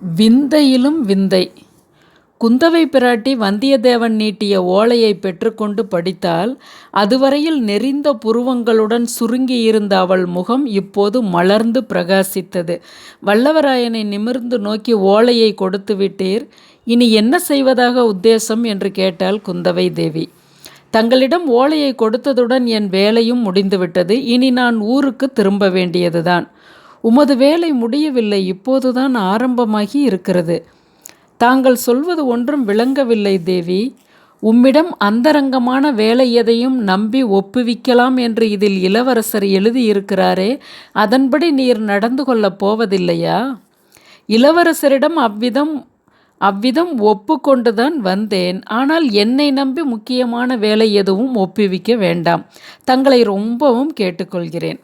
விந்தையிலும் விந்தை. குந்தவை பிராட்டி வந்தியத்தேவன் நீட்டிய ஓலையை பெற்றுக்கொண்டு படித்தால் அதுவரையில் நெறிந்த புருவங்களுடன் சுருங்கியிருந்த அவள் முகம் இப்போது மலர்ந்து பிரகாசித்தது. வல்லவராயனை நிமிர்ந்து நோக்கி ஓலையை கொடுத்து விட்டீர் இனி என்ன செய்வதாக உத்தேசம்? என்று கேட்டாள் குந்தவை தேவி. தங்களிடம் ஓலையை கொடுத்ததுடன் என் வேலையும் முடிந்துவிட்டது இனி நான் ஊருக்கு திரும்ப வேண்டியதுதான். உமது வேலை முடியவில்லை இப்போதுதான் ஆரம்பமாகி இருக்கிறது. தாங்கள் சொல்வது ஒன்றும் விளங்கவில்லை தேவி. உம்மிடம் அந்தரங்கமான வேலை எதையும் நம்பி ஒப்புவிக்கலாம் என்று இதில் இளவரசர் எழுதியிருக்கிறாரே அதன்படி நீர் நடந்து கொள்ளப் போவதில்லையா? இளவரசரிடம் அவ்விதம் அவ்விதம் ஒப்புக்கொண்டுதான் வந்தேன். ஆனால் என்னை நம்பி முக்கியமான வேலை எதுவும் ஒப்புவிக்க வேண்டாம். தங்களை ரொம்பவும் கேட்டுக்கொள்கிறேன்.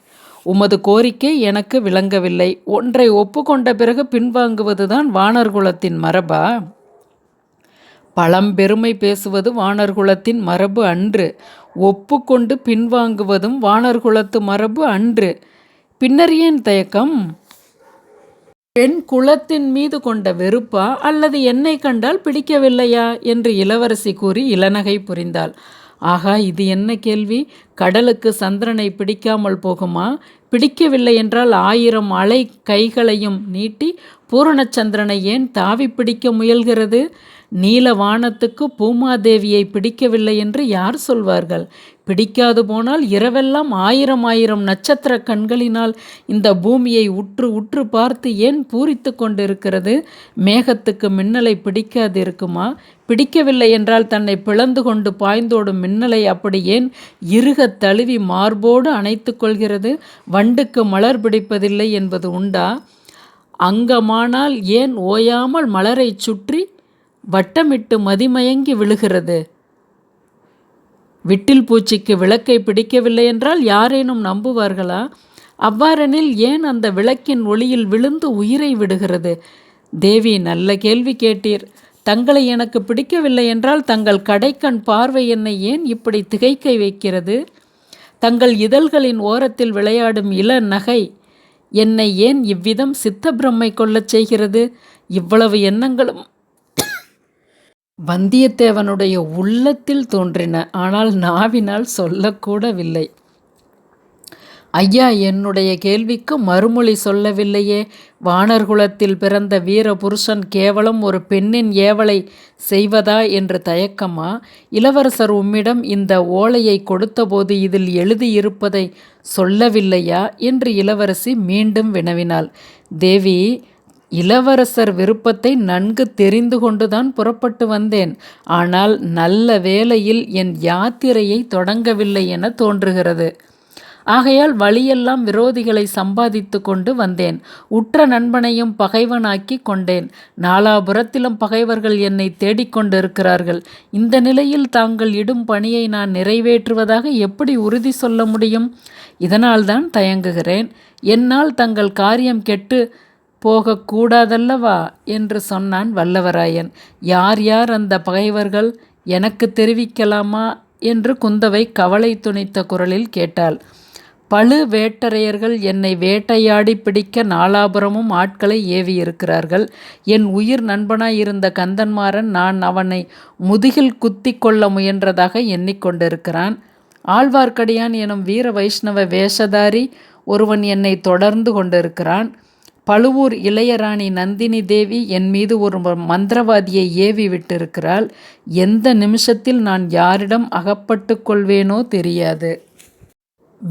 உமது கோரிக்கை எனக்கு விளங்கவில்லை. ஒன்றை ஒப்புக்கொண்ட பிறகு பின்வாங்குவதுதான் வானர்குலத்தின் மரபா? பழம்பெருமை பேசுவது வானர்குலத்தின் மரபு அன்று. ஒப்புக்கொண்டு பின்வாங்குவதும் வானர்குலத்து மரபு அன்று. பின்னர் ஏன் தயக்கம்? பெண் குலத்தின் மீது கொண்ட வெறுப்பா அல்லது என்னை கண்டால் பிடிக்கவில்லையா? என்று இளவரசி கூறி இளநகை புரிந்தாள். ஆகா இது என்ன கேள்வி? கடலுக்கு சந்திரனை பிடிக்காமல் போகுமா? பிடிக்கவில்லை என்றால் ஆயிரம் அலை கைகளையும் நீட்டி பூரணச்சந்திரனை ஏன் தாவி பிடிக்க முயல்கிறது? நீல வானத்துக்கு பூமாதேவியை பிடிக்கவில்லை என்று யார் சொல்வார்கள்? பிடிக்காது போனால் இரவெல்லாம் ஆயிரம் ஆயிரம் நட்சத்திர கண்களினால் இந்த பூமியை உற்று உற்று பார்த்து ஏன் பூரித்து கொண்டிருக்கிறது? மேகத்துக்கு மின்னலை பிடிக்காது இருக்குமா பிடிக்கவில்லை என்றால் தன்னை பிளந்து கொண்டு பாய்ந்தோடும் மின்னலை அப்படி ஏன் இருக தழுவி மார்போடு அணைத்து கொள்கிறது? வண்டுக்கு மலர் பிடிப்பதில்லை என்பது உண்டா? அங்கமானால் ஏன் ஓயாமல் மலரை சுற்றி வட்டமிட்டு மதிமயங்கி விழுகிறது. விட்டில் பூச்சிக்கு விளக்கை பிடிக்கவில்லை என்றால் யாரேனும் நம்புவார்களா? அவ்வாறெனில் ஏன் அந்த விளக்கின் ஒளியில் விழுந்து உயிரை விடுகிறது? தேவி நல்ல கேள்வி கேட்டீர். தங்களை எனக்கு பிடிக்கவில்லை என்றால் தங்கள் கடைக்கண் பார்வை என்னை ஏன் இப்படி திகைக்க வைக்கிறது? தங்கள் இதழ்களின் ஓரத்தில் விளையாடும் இள நகை என்னை ஏன் இவ்விதம் சித்த பிரம்மை கொள்ளச் செய்கிறது? இவ்வளவு எண்ணங்களும் வந்தியத்தேவனுடைய உள்ளத்தில் தோன்றின ஆனால் நாவினால் சொல்லக்கூடவில்லை. ஐயா என்னுடைய கேள்விக்கு மறுமொழி சொல்லவில்லையே. வானர்குலத்தில் பிறந்த வீர புருஷன் கேவலம் ஒரு பெண்ணின் ஏவலை செய்வதா என்று தயக்கமா? இளவரசர் உம்மிடம் இந்த ஓலையை கொடுத்தபோது இதில் எழுதியிருப்பதை சொல்லவில்லையா? என்று இளவரசி மீண்டும் வினவினாள். தேவி இளவரசர் விருப்பத்தை நன்கு தெரிந்து கொண்டுதான் புறப்பட்டு வந்தேன். ஆனால் நல்ல வேளையில் என் யாத்திரையை தொடங்கவில்லை என தோன்றுகிறது. ஆகையால் வழியெல்லாம் விரோதிகளை சம்பாதித்து கொண்டு வந்தேன். உற்ற நண்பனையும் பகைவனாக்கி கொண்டேன். நாலாபுரத்திலும் பகைவர்கள் என்னை தேடிக்கொண்டிருக்கிறார்கள் இந்த நிலையில் தாங்கள் இடும் பணியை நான் நிறைவேற்றுவதாக எப்படி உறுதி சொல்ல முடியும்? இதனால்தான் தயங்குகிறேன். என்னால் தங்கள் காரியம் கெட்டு போகக்கூடாதல்லவா? என்று சொன்னான் வல்லவராயன். யார் யார் அந்த பகைவர்கள்? எனக்கு தெரிவிக்கலாமா? என்று குந்தவை கவலை துணித்த குரலில் கேட்டாள். பழு வேட்டரையர்கள் என்னை வேட்டையாடி பிடிக்க நாலாபுரமும் ஆட்களை ஏவியிருக்கிறார்கள். என் உயிர் நண்பனாயிருந்த கந்தன்மாறன் நான் அவனை முதுகில் குத்தி கொள்ள முயன்றதாக எண்ணிக்கொண்டிருக்கிறான். ஆழ்வார்க்கடியான் எனும் வீர வைஷ்ணவ வேஷதாரி ஒருவன் என்னை தொடர்ந்து கொண்டிருக்கிறான். பழுவூர் இளையராணி நந்தினி தேவி என் மீது ஒரு மந்திரவாதியை ஏவி விட்டிருக்கிறாள். எந்த நிமிஷத்தில் நான் யாரிடம் அகப்பட்டு கொள்வேனோ தெரியாது.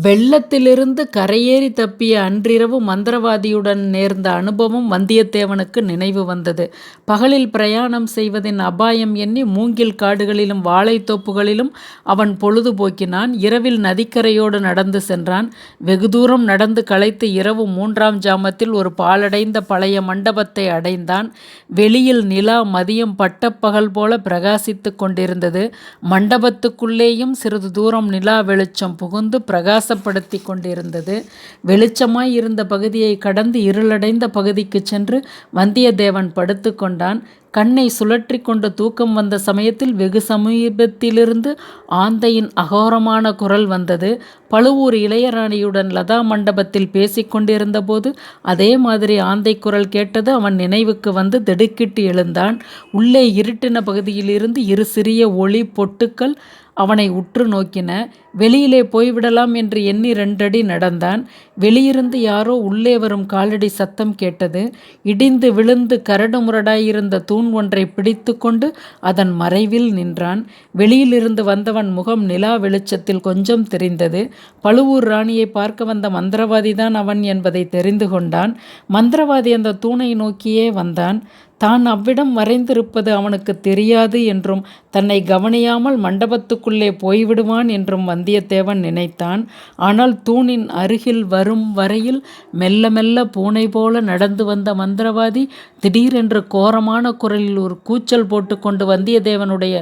வெள்ளத்திலிருந்து கரையேறி தப்பிய அன்றிரவு மந்திரவாதியுடன் நேர்ந்த அனுபவம் வந்தியத்தேவனுக்கு நினைவு வந்தது. பகலில் பிரயாணம் செய்வதின் அபாயம் எண்ணி மூங்கில் காடுகளிலும் வாழைத்தோப்புகளிலும் அவன் பொழுதுபோக்கினான் இரவில் நதிக்கரையோடு நடந்து சென்றான். வெகு தூரம் நடந்து களைத்து இரவு மூன்றாம் ஜாமத்தில் ஒரு பாலடைந்த பழைய மண்டபத்தை அடைந்தான். வெளியில் நிலா மதியம் பட்டப்பகல் போல பிரகாசித்து கொண்டிருந்தது. மண்டபத்துக்குள்ளேயும் சிறிது தூரம் நிலா வெளிச்சம் புகுந்து பிரகாச பிரகாசப்படுத்தி கொண்டிருந்தது வெளிச்சமாய் இருந்த பகுதியை கடந்து இருளடைந்த பகுதிக்கு சென்று வந்தியத்தேவன் படுத்து கொண்டான். கண்ணை சுழற்றி கொண்டு தூக்கம் வந்த சமயத்தில் வெகு சமீபத்திலிருந்து ஆந்தையின் அகோரமான குரல் வந்தது. பழுவூர் இளையராணியுடன் லதா மண்டபத்தில் பேசிக்கொண்டிருந்த போது அதே மாதிரி ஆந்தை குரல் கேட்டது அவன் நினைவுக்கு வந்து திடுக்கிட்டு எழுந்தான். உள்ளே இருட்டின பகுதியிலிருந்து இரு சிறிய ஒளி பொட்டுக்கள் அவனை உற்று நோக்கின வெளியிலே போய்விடலாம் என்று எண்ணி ரெண்டடி நடந்தான். வெளியிருந்து யாரோ உள்ளே வரும் காலடி சத்தம் கேட்டது. இடிந்து விழுந்து கரடு முரடாயிருந்த தூண் ஒன்றை பிடித்து கொண்டு அதன் மறைவில் நின்றான். வெளியிலிருந்து வந்தவன் முகம் நிலா வெளிச்சத்தில் கொஞ்சம் தெரிந்தது. பழுவூர் ராணியை பார்க்க வந்த மந்திரவாதிதான் அவன் என்பதை தெரிந்து கொண்டான். மந்திரவாதி அந்த தூணை நோக்கியே வந்தான். தான் அவ்விடம் மறைந்திருப்பது அவனுக்கு தெரியாது என்றும் தன்னை கவனியாமல் மண்டபத்துக்குள்ளே போய்விடுவான் என்றும் வந்தியத்தேவன் நினைத்தான். ஆனால் தூணின் அருகில் வரும் வரையில் மெல்ல மெல்ல பூனை போல நடந்து வந்த மந்திரவாதி திடீரென்று கோரமான குரலில் ஒரு கூச்சல் போட்டுக்கொண்டு வந்தியத்தேவனுடைய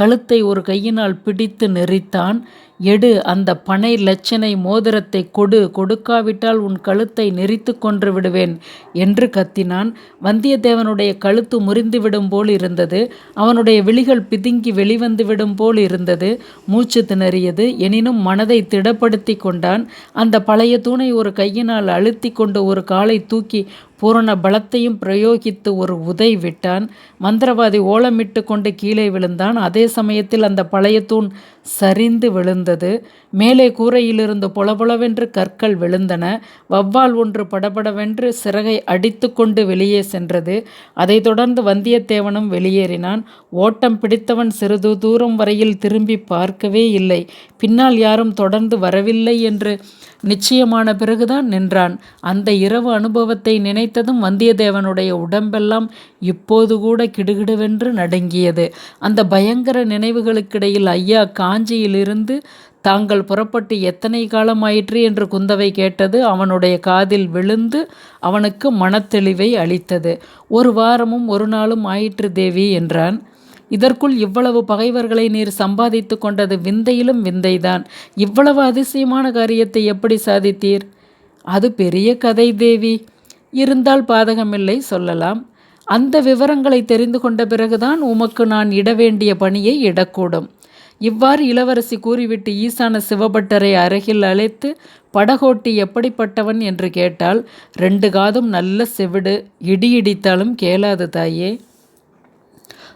கழுத்தை ஒரு கையினால் பிடித்து நெறித்தான். எடு அந்த பனை லட்சனை மோதிரத்தை கொடு கொடுக்காவிட்டால் உன் கழுத்தை நெறித்து கொன்று விடுவேன் என்று கத்தினான். வந்தியத்தேவனுடைய கழுத்து முறிந்துவிடும் போல் இருந்தது. அவனுடைய விழிகள் பிதுங்கி வெளிவந்து விடும் போல் இருந்தது. மூச்சு திணறியது. எனினும் மனதை திடப்படுத்தி கொண்டான். அந்த பழைய தூணை ஒரு கையினால் அழுத்தி கொண்டு ஒரு காலை தூக்கி பூரண பலத்தையும் பிரயோகித்து ஒரு உதை விட்டான். மந்திரவாதி ஓலமிட்டு கொண்டு கீழே விழுந்தான். அதே சமயத்தில் அந்த பழைய தூண் சரிந்து விழுந்தது. மேலே கூரையிலிருந்து பொலபொலவென்று கற்கள் விழுந்தன. வவ்வால் ஒன்று படபடவென்று சிறகை அடித்து கொண்டு வெளியே சென்றது. அதைத் தொடர்ந்து வந்தியத்தேவனும் வெளியேறினான். ஓட்டம் பிடித்தவன் சிறிது தூரம் வரையில் திரும்பி பார்க்கவே இல்லை. பின்னால் யாரும் தொடர்ந்து வரவில்லை என்று நிச்சயமான பிறகுதான் நின்றான். அந்த இரவு அனுபவத்தை நினைத்ததும் வந்தியத்தேவனுடைய உடம்பெல்லாம் இப்போது கூட கிடுகிடுவென்று நடுங்கியது. அந்த பயங்கர நினைவுகளுக்கிடையில் ஐயா காஞ்சியிலிருந்து தாங்கள் புறப்பட்டு எத்தனை காலமாயிற்று? என்று குந்தவை கேட்டது அவனுடைய காதில் விழுந்து அவனுக்கு மனத்தெளிவை அளித்தது. ஒரு வாரமும் ஒரு நாளும் ஆயிற்று தேவி என்றான். இதற்குள் இவ்வளவு பகைவர்களை நீர் சம்பாதித்து கொண்டது விந்தையிலும் விந்தைதான். இவ்வளவு அதிசயமான காரியத்தை எப்படி சாதித்தீர்? அது பெரிய கதை தேவி. இருந்தால் பாதகமில்லை சொல்லலாம். அந்த விவரங்களை தெரிந்து கொண்ட பிறகுதான் உமக்கு நான் இட வேண்டிய பணியை இடக்கூடும். இவ்வாறு இளவரசி கூறிவிட்டு ஈசான சிவபட்டரை அருகில் அழைத்து படகோட்டி எப்படிப்பட்டவன்? என்று கேட்டால் ரெண்டு காதும் நல்ல செவிடு இடி இடித்தாலும் கேளாது தாயே.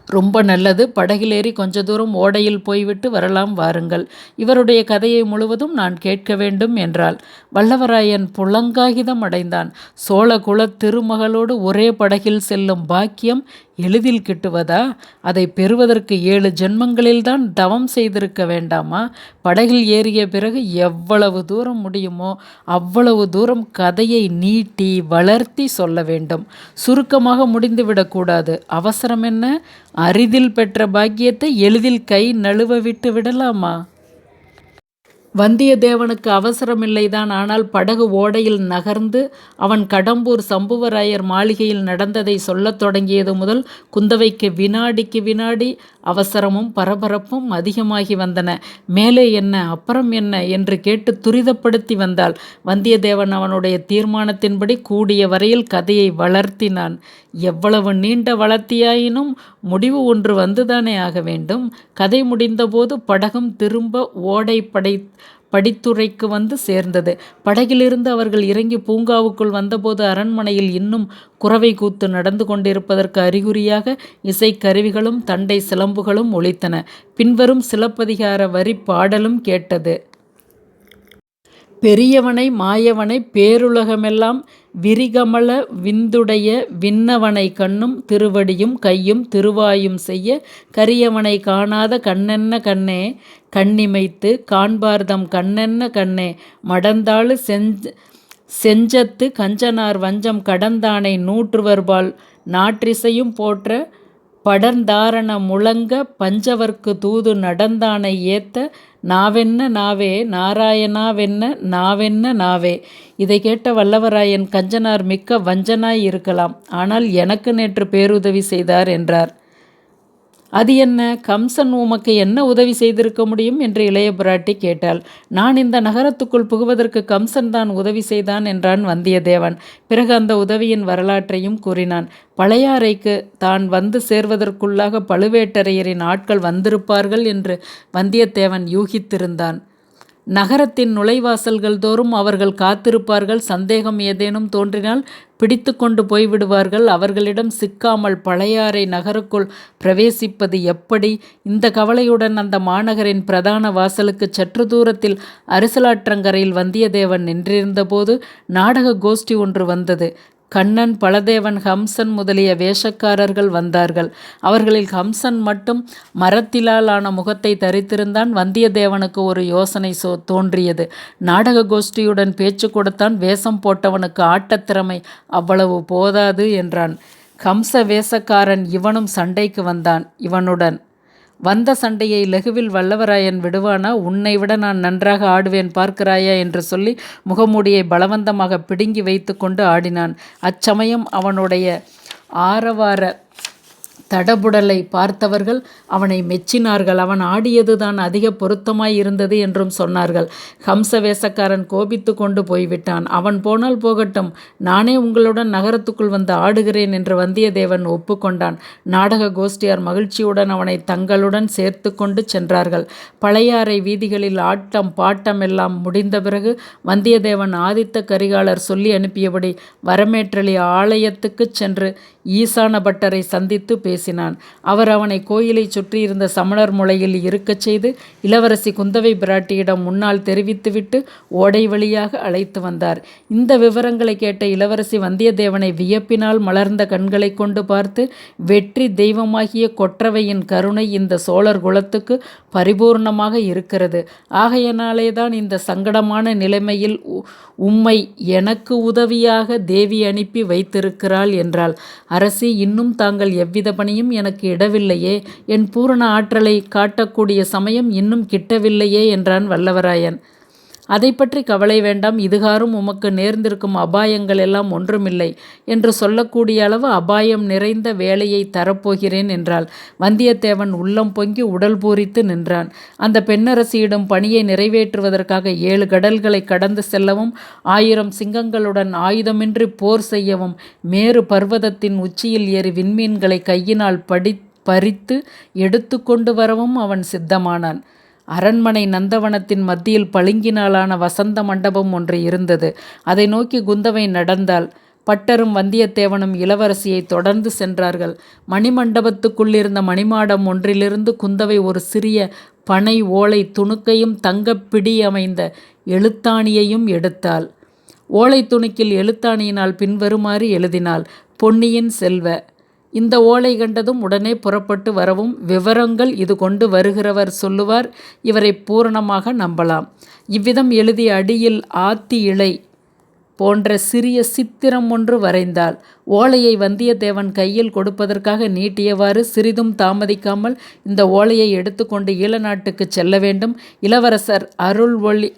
ரொம்ப நல்லது. படகிலேறி கொஞ்ச தூரம் ஓடையில் போய்விட்டு வரலாம் வாருங்கள். இவருடைய கதையை முழுவதும் நான் கேட்க வேண்டும் என்றாள். வல்லவராயன் புலங்காகிதம் அடைந்தான். சோழ குல திருமகளோடு ஒரே படகில் செல்லும் பாக்கியம் எளிதில் கிட்டுவதா? அதை பெறுவதற்கு ஏழு ஜென்மங்களில்தான் தவம் செய்திருக்க வேண்டாமா? படகில் ஏறிய பிறகு எவ்வளவு தூரம் முடியுமோ அவ்வளவு தூரம் கதையை நீட்டி வளர்த்தி சொல்ல வேண்டும். சுருக்கமாக முடிந்துவிடக்கூடாது. அவசரம் என்ன? அரிதில் பெற்ற பாக்கியத்தை எளிதில் கை நழுவ விட்டு விடலாமா? வந்தியத்தேவனுக்கு அவசரமில்லைதான். ஆனால் படகு ஓடையில் நகர்ந்து அவன் கடம்பூர் சம்புவராயர் மாளிகையில் நடந்ததை சொல்லத் தொடங்கியது முதல் குந்தவைக்கு வினாடிக்கு வினாடி அவசரமும் பரபரப்பும் அதிகமாகி வந்தன. மேலே என்ன அப்புறம் என்ன என்று கேட்டு துரிதப்படுத்தி வந்தாள். வந்தியத்தேவன் அவனுடைய தீர்மானத்தின்படி கூடிய வரையில் கதையை வளர்த்தினான். எவ்வளவு நீண்ட வளர்த்தியாயினும் முடிவு ஒன்று வந்துதானே ஆக வேண்டும். கதை முடிந்தபோது படகும் திரும்ப ஓடை படை படித்துறைக்கு வந்து சேர்ந்தது. படகிலிருந்து அவர்கள் இறங்கி பூங்காவுக்குள் வந்தபோது அரண்மனையில் இன்னும் குறவை கூத்து நடந்து கொண்டிருப்பதற்கு அறிகுறியாக இசைக்கருவிகளும் தண்டை சிலம்புகளும் ஒழித்தன பின்வரும் சிலப்பதிகார வரி பாடலும் கேட்டது. பெரியவனை மாயவனை பேருலகமெல்லாம் விரிகமல விந்துடைய விண்ணவனை கண்ணும் திருவடியும் கையும் திருவாயும் செய்ய கரியவனை காணாத கண்ணென்ன கண்ணே கண்ணிமைத்து காண்பார்தம் கண்ணென்ன கண்ணே மடந்தாளு செஞ்ச செஞ்சத்து கஞ்சனார் வஞ்சம் கடந்தானை நூற்றுவர்பால் நாற்றிசையும் போற்ற படர்ந்தாரண முழங்க பஞ்சவர்க்கு தூது நடந்தானை ஏத்த நாவென்ன நாவே நாராயணாவென்ன நாவென்ன நாவே. இதை கேட்ட வல்லவராயன் கஞ்சனார் மிக்க வஞ்சனாய் இருக்கலாம். ஆனால் எனக்கு நேற்று பேருதவி செய்தார் என்றார். அது என்ன? கம்சன் உமக்கு என்ன உதவி செய்திருக்க முடியும்? என்று இளைய பிராட்டி கேட்டாள். நான் இந்த நகரத்துக்குள் புகுவதற்கு கம்சன் தான் உதவி செய்தான் என்றான் வந்தியத்தேவன். பிறகு அந்த உதவியின் வரலாற்றையும் கூறினான். பழையாறைக்கு தான் வந்து சேர்வதற்குள்ளாக பழுவேட்டரையரின் ஆட்கள் வந்திருப்பார்கள் என்று வந்தியத்தேவன் யூகித்திருந்தான். நகரத்தின் நுழைவாசல்கள் தோறும் அவர்கள் காத்திருப்பார்கள். சந்தேகம் ஏதேனும் தோன்றினால் பிடித்து கொண்டு போய்விடுவார்கள். அவர்களிடம் சிக்காமல் பழையாறை நகருக்குள் பிரவேசிப்பது எப்படி? இந்த கவலையுடன் அந்த மாநகரின் பிரதான வாசலுக்கு சற்று தூரத்தில் அரசலாற்றங்கரையில் வந்தியத்தேவன் நின்றிருந்தபோது நாடக கோஷ்டி ஒன்று வந்தது. கண்ணன் பலதேவன் ஹம்சன் முதலிய வேஷக்காரர்கள் வந்தார்கள். அவர்களில் ஹம்சன் மட்டும் மரத்திலால் ஆன முகத்தை தரித்திருந்தான். வந்தியத்தேவனுக்கு ஒரு யோசனை சோ தோன்றியது. நாடக கோஷ்டியுடன் பேச்சு கொடுத்தான். வேஷம் போட்டவனுக்கு ஆட்டத்திறமை அவ்வளவு போதாது என்றான். ஹம்ச வேஷக்காரன் இவனும் சண்டைக்கு வந்தான். இவனுடன் வந்த சண்டையை லகுவில் வல்லவராயன் விடுவானா? உன்னை விட நான் நன்றாக ஆடுவேன் பார்க்கிறாயா? என்று சொல்லி முகமூடியை பலவந்தமாக பிடுங்கி வைத்து கொண்டு ஆடினான். அச்சமயம் அவனுடைய ஆரவார தடபுடலை பார்த்தவர்கள் அவனை மெச்சினார்கள். அவன் ஆடியதுதான் அதிக பொருத்தமாய் இருந்தது என்றும் சொன்னார்கள். ஹம்ச வேசக்காரன் கோபித்து கொண்டு போய்விட்டான். அவன் போனால் போகட்டும். நானே உங்களுடன் நகரத்துக்குள் வந்து ஆடுகிறேன் என்று வந்தியத்தேவன் ஒப்புக்கொண்டான். நாடக கோஷ்டியார் மகிழ்ச்சியுடன் அவனை தங்களுடன் சேர்த்து கொண்டு சென்றார்கள். பழையாறை வீதிகளில் ஆட்டம் பாட்டம் எல்லாம் முடிந்த பிறகு வந்தியத்தேவன் ஆதித்த கரிகாலர் சொல்லி அனுப்பியபடி வரமேற்றலி ஆலயத்துக்குச் சென்று ஈசான பட்டரை சந்தித்து பேசினான். அவர் அவனை கோயிலை சுற்றியிருந்த சமணர் முளையில் இருக்கச் செய்து இளவரசி குந்தவை பிராட்டியிடம் முன்னால் தெரிவித்துவிட்டு ஓடை வழியாக அழைத்து வந்தார். இந்த விவரங்களை கேட்ட இளவரசி வந்தியத்தேவனை வியப்பினால் மலர்ந்த கண்களை கொண்டு பார்த்து வெற்றி தெய்வமாகிய கொற்றவையின் கருணை இந்த சோழர் குலத்துக்கு பரிபூர்ணமாக இருக்கிறது. ஆகையினாலேதான் இந்த சங்கடமான நிலைமையில் உம்மை எனக்கு உதவியாக தேவி அனுப்பி வைத்திருக்கிறாள் என்றாள். அரசி இன்னும் தாங்கள் எவ்வித பணியும் எனக்கு இடவில்லையே. என் பூரண ஆற்றலை காட்டக்கூடிய சமயம் இன்னும் கிட்டவில்லையே என்றான் வல்லவராயன். அதை பற்றி கவலை வேண்டாம். இதுகாரும் உமக்கு நேர்ந்திருக்கும் அபாயங்கள் எல்லாம் ஒன்றுமில்லை என்று சொல்லக்கூடிய அளவு அபாயம் நிறைந்த வேலையை தரப்போகிறேன் என்றாள். வந்தியத்தேவன் உள்ளம் பொங்கி உடல் பூரித்து நின்றான். அந்த பெண்ணரசியிடம் பணியை நிறைவேற்றுவதற்காக ஏழு கடல்களை கடந்து செல்லவும் ஆயிரம் சிங்கங்களுடன் ஆயுதமின்றி போர் செய்யவும் மேறு பர்வதத்தின் உச்சியில் ஏறி விண்மீன்களை கையினால் படி பறித்து எடுத்து கொண்டு வரவும் அவன் சித்தமானான். அரண்மனை நந்தவனத்தின் மத்தியில் பளிங்கினாலான வசந்த மண்டபம் ஒன்று இருந்தது. அதை நோக்கி குந்தவை நடந்தாள். பட்டரும் வந்தியத்தேவனும் இளவரசியை தொடர்ந்து சென்றார்கள். மணிமண்டபத்துக்குள்ளிருந்த மணிமாடம் ஒன்றிலிருந்து குந்தவை ஒரு சிறிய பனை ஓலை துணுக்கையும் தங்கப்பிடி அமைந்த எழுத்தாணியையும் எடுத்தாள். ஓலை துணுக்கில் எழுத்தாணியினால் பின்வருமாறு எழுதினாள். பொன்னியின் செல்வ. இந்த ஓலை கண்டதும் உடனே புறப்பட்டு வரவும் விவரங்கள் இது கொண்டு வருகிறவர் சொல்லுவார் இவரை பூரணமாக நம்பலாம். இவ்விதம் எழுதிய அடியில் ஆத்தி இலை போன்ற சிறிய சித்திரம் ஒன்று வரைந்தால் ஓலையை வந்தியத்தேவன் கையில் கொடுப்பதற்காக நீட்டியவாறு சிறிதும் தாமதிக்காமல் இந்த ஓலையை எடுத்துக்கொண்டு ஈழநாட்டுக்கு செல்ல வேண்டும். இளவரசர் அருள் ஒளி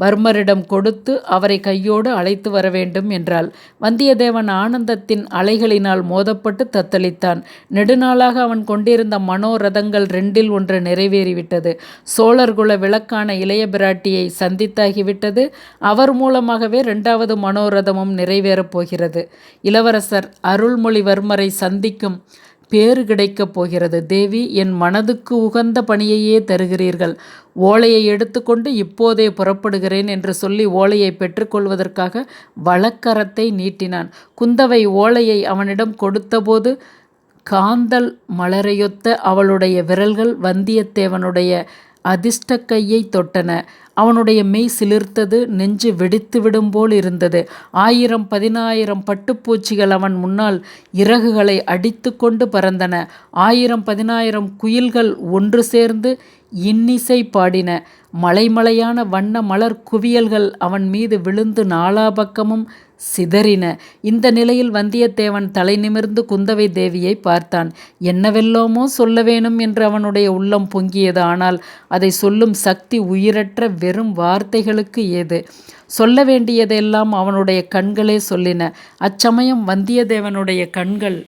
வர்மரிடம் கொடுத்து அவரை கையோடு அழைத்து வர வேண்டும் என்றாள். வந்தியத்தேவன் ஆனந்தத்தின் அலைகளினால் மோதப்பட்டு தத்தளித்தான். நெடுநாளாக அவன் கொண்டிருந்த மனோரதங்கள் ரெண்டில் ஒன்று நிறைவேறிவிட்டது. சோழர்குல விளக்கான இளைய பிராட்டியை சந்தித்தாகிவிட்டது. அவர் மூலமாகவே இரண்டாவது மனோரதமும் நிறைவேறப் போகிறது. இளவரசர் அருள்மொழிவர்மரை சந்திக்கும் பேறு கிடைக்கப் போகிறது. தேவி என் மனதுக்கு உகந்த பணியையே தருகிறீர்கள். ஓலையை எடுத்துக்கொண்டு இப்போதே புறப்படுகிறேன் என்று சொல்லி ஓலையை பெற்றுக்கொள்வதற்காக வழக்கரத்தை நீட்டினான். குந்தவை ஓலையை அவனிடம் கொடுத்தபோது காந்தல் மலரையொத்த அவளுடைய விரல்கள் வந்தியத்தேவனுடைய அதிர்ஷ்ட கையை தொட்டன. அவனுடைய மெய் சிலிர்த்தது நெஞ்சு வெடித்து விடும் போல் இருந்தது. ஆயிரம் பதினாயிரம் பட்டுப்பூச்சிகள் அவன் முன்னால் இறகுகளை அடித்து கொண்டு பறந்தன. ஆயிரம் பதினாயிரம் குயில்கள் ஒன்று சேர்ந்து இன்னிசை பாடின. மலைமலையான வண்ண மலர் குவியல்கள் அவன் மீது விழுந்து நாலா பக்கமும் சிதறின. இந்த நிலையில் வந்தியத்தேவன் தலை நிமிர்ந்து குந்தவை தேவியை பார்த்தான். என்னவெல்லாமோ சொல்ல வேணும் என்று அவனுடைய உள்ளம் பொங்கியது. ஆனால் அதை சொல்லும் சக்தி உயிரற்ற வெறும் வார்த்தைகளுக்கு ஏது? சொல்ல வேண்டியதெல்லாம் அவனுடைய கண்களே சொல்லின. அச்சமயம் வந்தியத்தேவனுடைய கண்கள்